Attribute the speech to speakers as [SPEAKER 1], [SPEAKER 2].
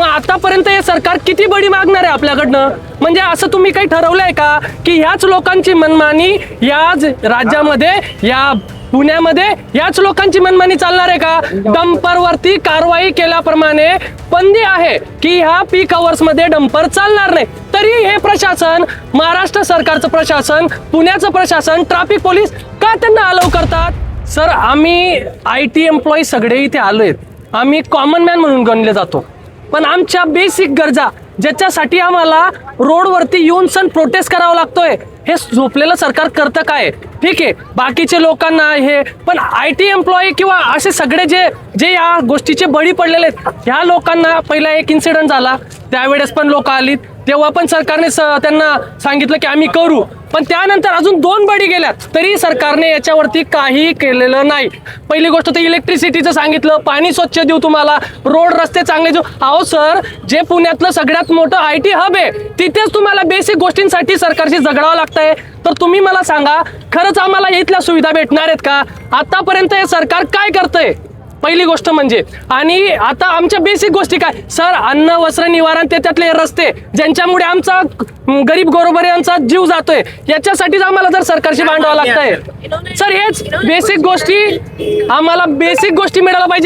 [SPEAKER 1] मग आतापर्यंत हे सरकार किती बळी मागणार आहे आपल्याकडनं? म्हणजे असं तुम्ही काही ठरवलंय का की ह्याच लोकांची मनमानी याच राज्यामध्ये या पुण्यामध्ये याच लोकांची मनमानी चालणार आहे का? डंपरवरती कारवाई केल्याप्रमाणे बंदी आहे की ह्या पीक आवर्समध्ये डंपर चालणार नाही. तरी हे प्रशासन महाराष्ट्र सरकारचं प्रशासन पुण्याचं प्रशासन ट्रॅफिक पोलीस का त्यांना अलाव करतात? सर आम्ही आय टी एम्प्लॉई सगळे इथे आलोय. आम्ही कॉमन मॅन म्हणून गणले जातो. पण आमच्या बेसिक गरजा ज्याच्यासाठी आम्हाला रोडवरती येऊन सण प्रोटेस्ट करावा लागतोय. हे झोपलेलं सरकार करतं काय? ठीक आहे बाकीचे लोकांना हे पण आय टी एम्प्लॉई किंवा असे सगळे जे जे या गोष्टीचे बळी पडलेले आहेत ह्या लोकांना पहिला एक इन्सिडंट झाला. त्यावेळेस पण लोक आलीत. तेव्हा पण सरकारने स- त्यांना सांगितलं की आम्ही करू. पण त्यानंतर अजून दोन बळी गेल्यात. तरी सरकारने याच्यावरती काही केलेलं नाही. पहिली गोष्ट तर इलेक्ट्रिसिटीचं सांगितलं. पाणी स्वच्छ देऊ तुम्हाला. रोड रस्ते चांगले देऊ. अहो सर जे पुण्यातलं सगळ्यात मोठं आय टी हब आहे तिथेच तुम्हाला बेसिक गोष्टींसाठी सरकारशी झगडावं लागतं. लागतंय तर तुम्ही मला सांगा खरंच आम्हाला इथल्या सुविधा भेटणार आहेत का? आतापर्यंत हे सरकार काय करतंय? पहिली गोष्ट म्हणजे आणि आता आमच्या बेसिक गोष्टी काय? सर अन्न वस्त्र निवारण ते त्यातले रस्ते ज्यांच्यामुळे आमचा गरीब गोरोबऱ्यांचा जीव जातोय याच्यासाठीच आम्हाला जर सरकारशी भांडावं लागतंय. सर हेच बेसिक गोष्टी आम्हाला बेसिक गोष्टी मिळायला पाहिजे.